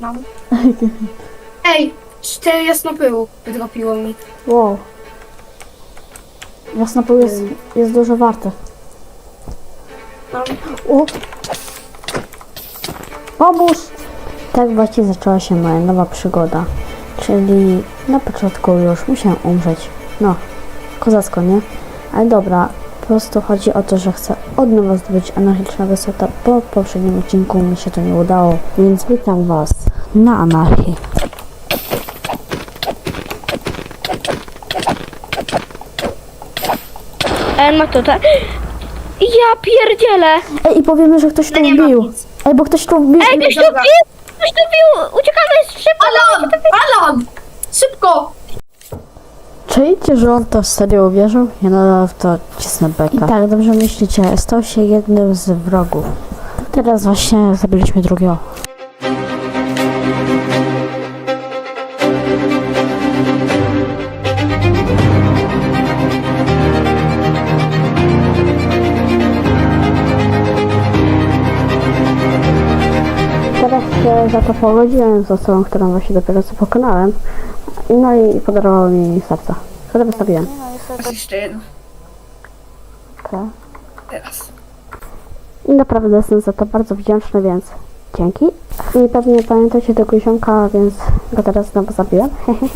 No. Ej, cztery jasnopyłu wydropiło mi. Wow. Jasnopół jest, jest dużo warte. O! Pomóż! Tak właśnie zaczęła się moja nowa przygoda. Czyli na początku już musiałem umrzeć. No, kozacko, nie? Ale dobra, po prostu chodzi o to, że chcę od nowa zdobyć anarchicznego seta. Po poprzednim odcinku mi się to nie udało, więc witam was na anarchii. E, ma to tak. Ja pierdzielę! Ej, i powiemy, że ktoś tu nie ma wbił. nic. Ej, bo ktoś tu wbił. Ej, ktoś tu dobra. wbił! Ktoś tu wbił! Uciekamy szybko! Alan! Alan! Szybko! Czujecie, że on to serio uwierzył? Ja nadal w to cisnę beka. I tak, dobrze myślicie, stał się jednym z wrogów. Teraz właśnie zabiliśmy drugiego. Teraz się za to pogodziłem z osobą, którą właśnie dopiero co pokonałem. No i podarowało mi serca, które wystawiłem. Jeszcze jedno. Okay. Teraz. I naprawdę jestem za to bardzo wdzięczny, więc dzięki. I pewnie pamiętacie tego ziomka, więc go teraz znowu zabiłem.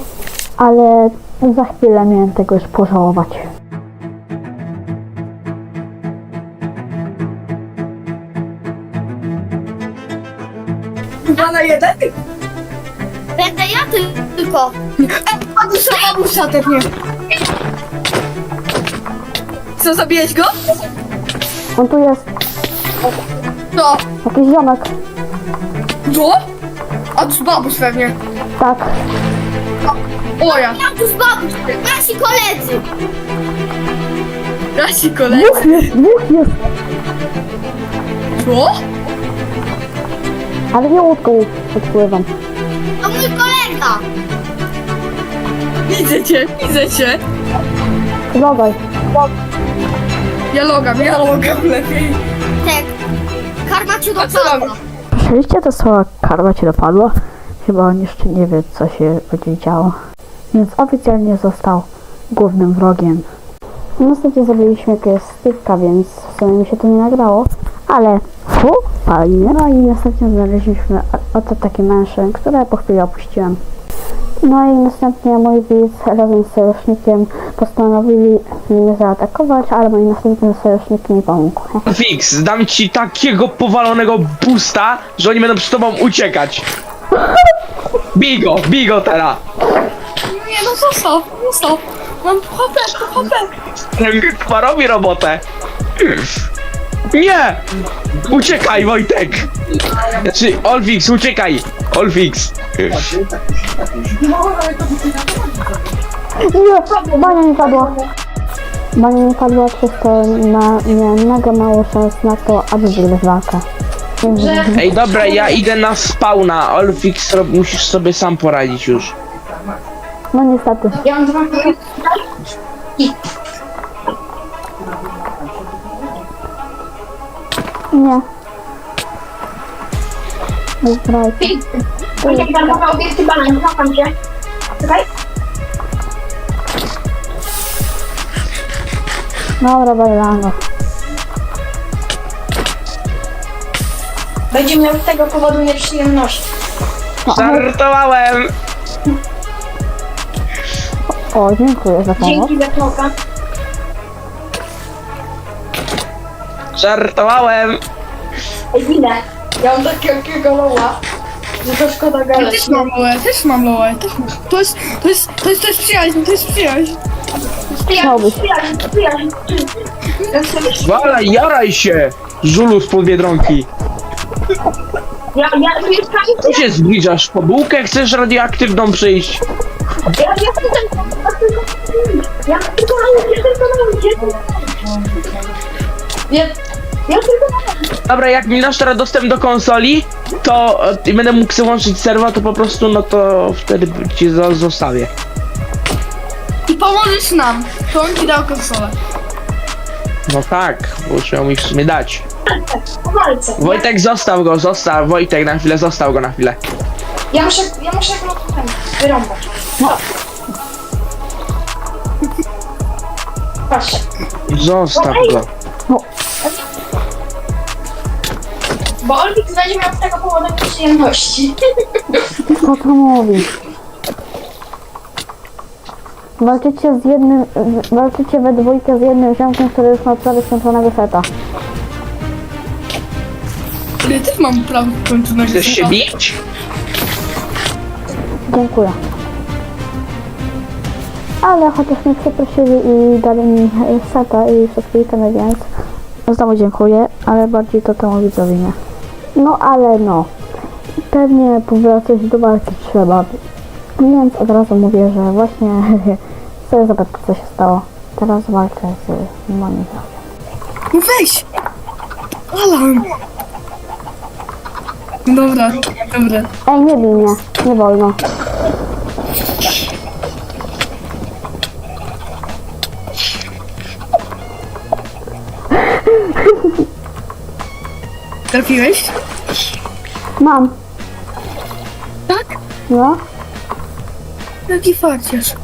Ale za chwilę miałem tego już pożałować. Dwa na jeden? Będę ja ty- tylko! Babusza, babusza też nie. Co, zabiłeś go? On tu jest, No. jakiś ziomek. Co? A to babusz pewnie. Tak, O ja. Ja tu z babusz! Nasi koledzy! Nasi koledzy. dwóch jest, dwóch jest. Co? Ale nie łódką odpływam. To mój kolega! Widzę cię, widzę cię. Logaj. Ja logam, ja logam lepiej. Tak. Karma cię A co robisz? Słyszeliście to słowa karma cię dopadła? Chyba on jeszcze nie wie, co się będzie działo. Więc oficjalnie został głównym wrogiem. Następnie zrobiliśmy jakiegoś stywka, więc w sumie mi się to nie nagrało. Ale fu, fajnie. No i następnie znaleźliśmy oto takie mężczyzn, które po chwili opuściłem. No i następnie mój widz razem z sojusznikiem postanowili mnie zaatakować, ale mój następny sojusznik mi pomógł. Fix, dam ci takiego powalonego boosta, że oni będą przed tobą uciekać. Bigo, bigo teraz. Nie no zostaw, zostaw. Mam hopę. Ten chyba robi robotę. Nie! Uciekaj, Wojtek! Znaczy, Olfix, uciekaj! Olfix! Nie, bania mi padła. Bania mi padła, przez to ma, miałem mega mało szans na to, aby wygrać walkę. Ej, dobra, ja idę na spawna. Olfix, rob- musisz sobie sam poradzić już. No niestety. Ja mam dwa Nie. Zbrajcie. Wojtek, darmowe obiekty banan, złapam cię. Czekaj. Dobra, bajlano. Będzie miał z tego powodu nieprzyjemności. Żartowałem! O, dziękuję za pomoc. Dzięki za smoka. Żartowałem! Ej, winę. Ja mam takiego loła, że to szkoda Ja gadać. też mam lołę, też mam lołę. Też mam. To jest, to jest, to jest, to jest przyjaźń, to jest przyjaźń. Chciałbyś. Ja Walaj, jaraj się! Żulu z pod Biedronki. Ja, ja, Tu się zbliżasz po bułkę, chcesz radioaktywną przyjść? Ja, ja Ja tylko na ulicy, tylko na ulicy. Ja, ja tylko. Dobra, jak mi dasz teraz dostęp do konsoli, to e, i będę mógł sobie włączyć serwa, to po prostu, no to wtedy ci zo- zostawię. I pomożesz nam. To on ci dał konsolę. No tak, bo mi w sumie dać. Po walce. Wojtek, zostaw go, zostaw, Wojtek, na chwilę, zostaw go na chwilę. Ja muszę, ja muszę go ten, wyrąbać. No. Patrzcie, Zostaw go. bo Olbik będzie miał z tego powodu przyjemności. Co to mówi? Walczycie z jednym, walczycie we dwójkę z jednym ziomkiem, który już ma prawie skończonego seta. Ja też mam prawo kończonego Chcesz się seta. bić? Dziękuję. Ale chociaż mnie przeprosili i dali mi e, seta i wszystkie itemy, więc znowu dziękuję, ale bardziej to temu widzowi nie. No ale no, pewnie powracać do walki trzeba, więc od razu mówię, że właśnie sobie zobaczę co się stało. Teraz walczę z moim No weź! Alan! Dobra, dobra. Ej, nie bij mnie, nie wolno. Trafiłeś? Mam, Tak? no. Jaki farciarz.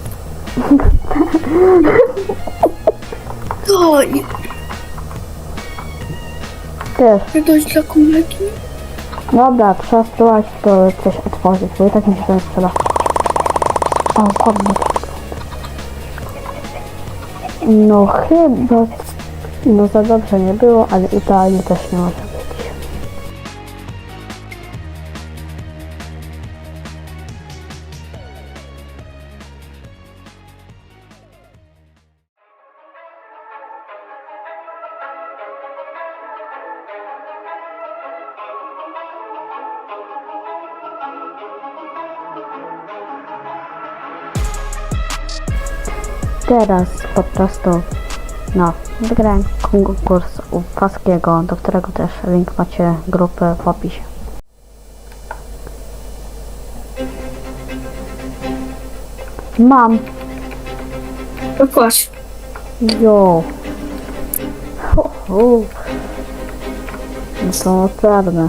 To, i- Też. dość dla kuleki? Dobra, trzeba spróbować to coś otworzyć, bo i tak mi się to nie sprzeda. O, podmiot. No chyba... No za dobrze nie było, ale idealnie też nie może Teraz podczas to no, wygrałem konkurs u Paskiego, do którego też link macie grupy w opisie. Mam, To kłaś. jo. Ho, ho. No to czarne.